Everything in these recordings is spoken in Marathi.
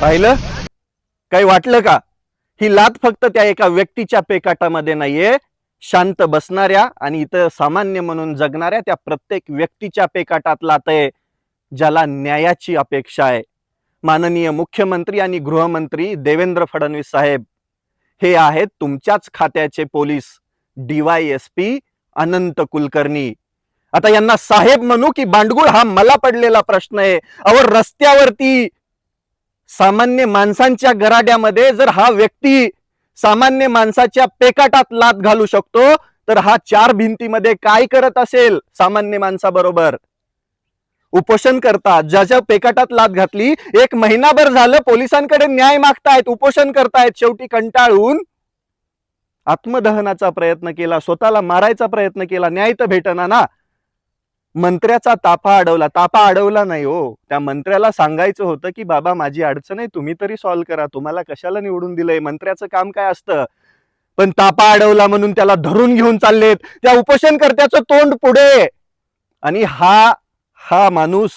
पाहिलं? काही वाटलं का? ही लात फक्त त्या एका व्यक्तीच्या पेकाटामध्ये नाहीये. शांत बसणाऱ्या आणि इथं सामान्य म्हणून जगणाऱ्या त्या प्रत्येक व्यक्तीच्या पेकाटात लात आहे ज्याला न्यायाची अपेक्षा आहे. माननीय मुख्यमंत्री आणि गृहमंत्री देवेंद्र फडणवीस साहेब हे आहेत तुमच्याच खात्याचे पोलीस डीवायएसपी अनंत कुलकर्णी. आता यांना साहेब म्हणू की बांडगुळ हा मला पडलेला प्रश्न आहे. अवर रस्त्यावरती सामान्य माणसांच्या गराड्यामध्ये जर हा व्यक्ती सामान्य माणसाच्या पेकाटात लात घालू शकतो तर हा चार भिंतीमध्ये काय करत असेल? सामान्य माणसाबरोबर. उपोषण करतात ज्याच्या पेकाटात लात घातली एक महिनाभर झालं पोलिसांकडे न्याय मागतायत उपोषण करतायत शेवटी कंटाळून आत्मदहनाचा प्रयत्न केला स्वतःला मारायचा प्रयत्न केला न्याय तर भेटना ना. मंत्र्याचा ताफा अडवला. ताफा अडवला नाही हो. त्या मंत्र्याला सांगायचं होतं की बाबा माझी अडचण आहे तुम्ही तरी सॉल्व्ह करा. तुम्हाला कशाला निवडून दिलंय? मंत्र्याचं काम काय असतं? पण तापा अडवला म्हणून त्याला धरून घेऊन चाललेत. त्या उपोषणकर्त्याचं तोंड पुढे. आणि हा हा माणूस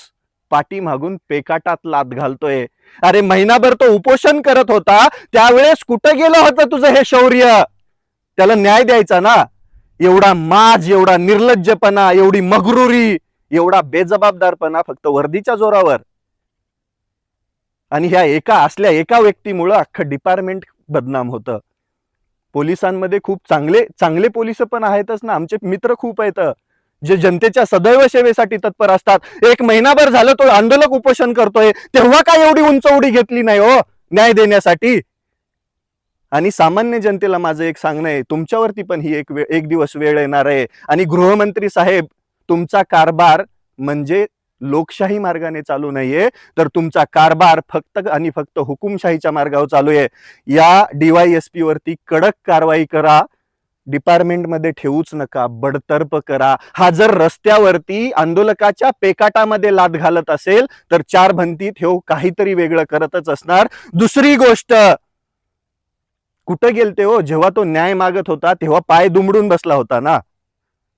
पाठी मागून पेकाटात लात घालतोय. अरे महिनाभर तो उपोषण करत होता. त्यावेळेस कुठं गेलं होतं तुझं हे शौर्य? त्याला न्याय द्यायचा ना? एवढा माज एवढा निर्लज्जपणा एवढी मगरुरी एवढा बेजबाबदारपणा फक्त वर्दीच्या जोरावर. आणि ह्या एका असल्या एका व्यक्तीमुळं अख्खं डिपार्टमेंट बदनाम होतं. पोलिसांमध्ये खूप चांगले चांगले पोलीस पण आहेतच ना. आमचे मित्र खूप आहेत. जे जनतेच्या सदैव सेवेसाठी तत्पर असतात. एक महिनाभर झालं तो आंदोलक उपोषण करतोय. तेव्हा काय एवढी उंच उडी घेतली नाही हो. न्याय देण्यासाठी. आणि सामान्य जनतेला माझं एक सांगणं आहे तुमच्यावरती पण ही एक वे- एक दिवस वेळ येणार आहे. आणि गृहमंत्री साहेब तुमचा कारभार म्हणजे लोकशाही मार्गाने चालू नाहीये तर तुमचा कारभार फक्त आणि फक्त हुकुमशाहीच्या मार्गावर चालू आहे. या डीवायएसपी वरती कडक कारवाई करा डिपार्टमेंटमध्ये ठेवूच नका बडतर्प करा. हा जर रस्त्यावरती आंदोलकाच्या पेकाटामध्ये लाद घालत असेल तर चार भंतीत हे हो काहीतरी वेगळं करतच असणार. दुसरी गोष्ट कुठं गेलते हो? जेव्हा तो न्याय मागत होता तेव्हा पाय दुमडून बसला होता ना.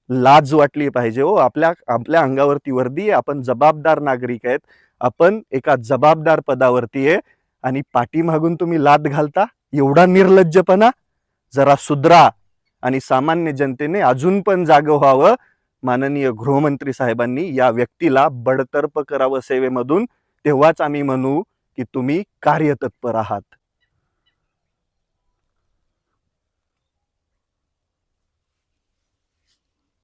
लाज वाटली पाहिजे हो. आपल्या आपल्या अंगावरती वर्दी आहे. आपण जबाबदार नागरिक आहेत. आपण एका जबाबदार पदावरती आहे. आणि पाठीमागून तुम्ही लाद घालता. एवढा निर्लज्जपणा. जरा सुधरा. आणि सामान्य जनतेने अजून पण जाग व्हावं. माननीय गृहमंत्री साहेबांनी या व्यक्तीला बडतर्फ करावं सेवेमधून. तेव्हाच आम्ही म्हणू की तुम्ही कार्यतत्पर आहात.